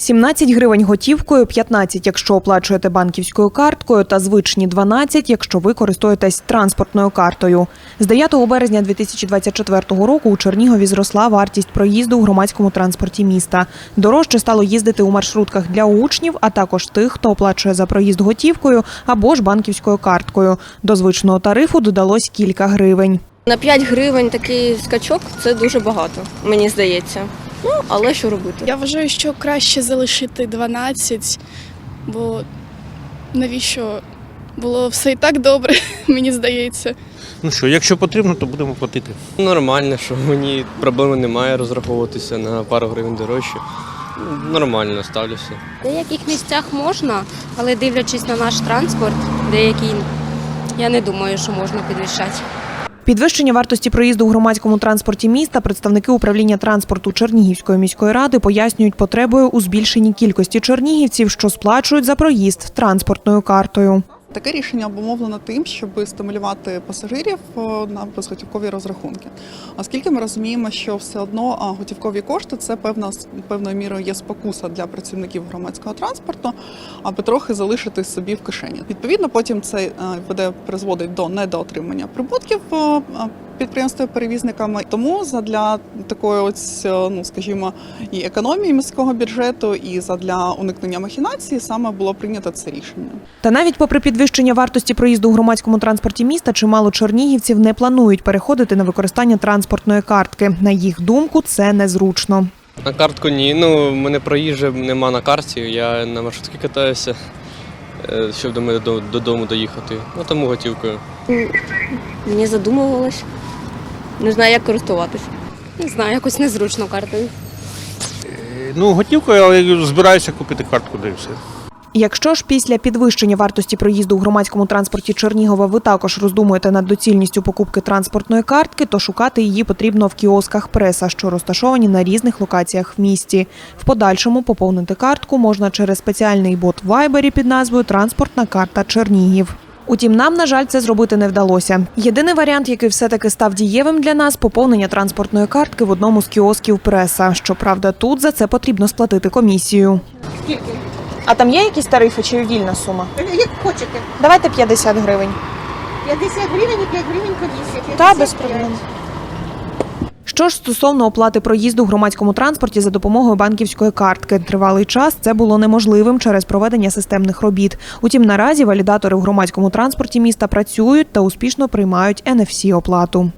17 гривень готівкою, 15, якщо оплачуєте банківською карткою, та звичні 12, якщо ви користуєтесь транспортною картою. З 9 березня 2024 року у Чернігові зросла вартість проїзду у громадському транспорті міста. Дорожче стало їздити у маршрутках для учнів, а також тих, хто оплачує за проїзд готівкою або ж банківською карткою. До звичного тарифу додалось кілька гривень. На 5 гривень такий скачок це дуже багато, мені здається. Ну, але що робити? Я вважаю, що краще залишити 12, бо навіщо було все і так добре, мені здається. Ну що, якщо потрібно, то будемо платити. Нормально, що мені проблеми немає розраховуватися на пару гривень дорожче. Нормально ставлюся. В деяких місцях можна, але дивлячись на наш транспорт, деякий я не думаю, що можна підвищати. Підвищення вартості проїзду у громадському транспорті міста представники управління транспорту Чернігівської міської ради пояснюють потребою у збільшенні кількості чернігівців, що сплачують за проїзд транспортною картою. Таке рішення обумовлено тим, щоб стимулювати пасажирів е, на безготівкові розрахунки. Оскільки ми розуміємо, що все одно готівкові кошти це певна певною мірою є спокуса для працівників громадського транспорту, аби трохи залишити собі в кишені. Відповідно, потім це веде призводить до недоотримання прибутків е, підприємствами-перевізниками. Тому задля такої, ось, е, ну скажімо, і економії міського бюджету, і задля уникнення махінації саме було прийнято це рішення. Та навіть попри підвищення вартості проїзду у громадському транспорті міста, чимало чернігівців не планують переходити на використання транспортної картки. На їх думку, це незручно. На картку ні. Ну, мене проїжджа нема на карті, я на маршрутці катаюся, е, щоб до мене до- додому доїхати. Ну тому готівкою. Не задумувалась. Не знаю, як користуватися. Не знаю, якось незручно картою. Е, Ну, готівкою, але збираюся купити картку, де і все. Якщо ж після підвищення вартості проїзду у громадському транспорті Чернігова ви також роздумуєте над доцільністю покупки транспортної картки, то шукати її потрібно в кіосках преса, що розташовані на різних локаціях в місті. В подальшому поповнити картку можна через спеціальний бот в Вайбері під назвою Транспортна карта Чернігів. Утім, нам, на жаль, це зробити не вдалося. Єдиний варіант, який все-таки став дієвим для нас, поповнення транспортної картки в одному з кіосків преса. Щоправда, тут за це потрібно сплатити комісію. А там є якісь тарифи чи вільна сума? Як хочете. Давайте 50 гривень. 50 гривень і 5 гривень комісія. Та без проблем. Що ж стосовно оплати проїзду в громадському транспорті за допомогою банківської картки, тривалий час це було неможливим через проведення системних робіт. Утім, наразі валідатори в громадському транспорті міста працюють та успішно приймають NFC оплату.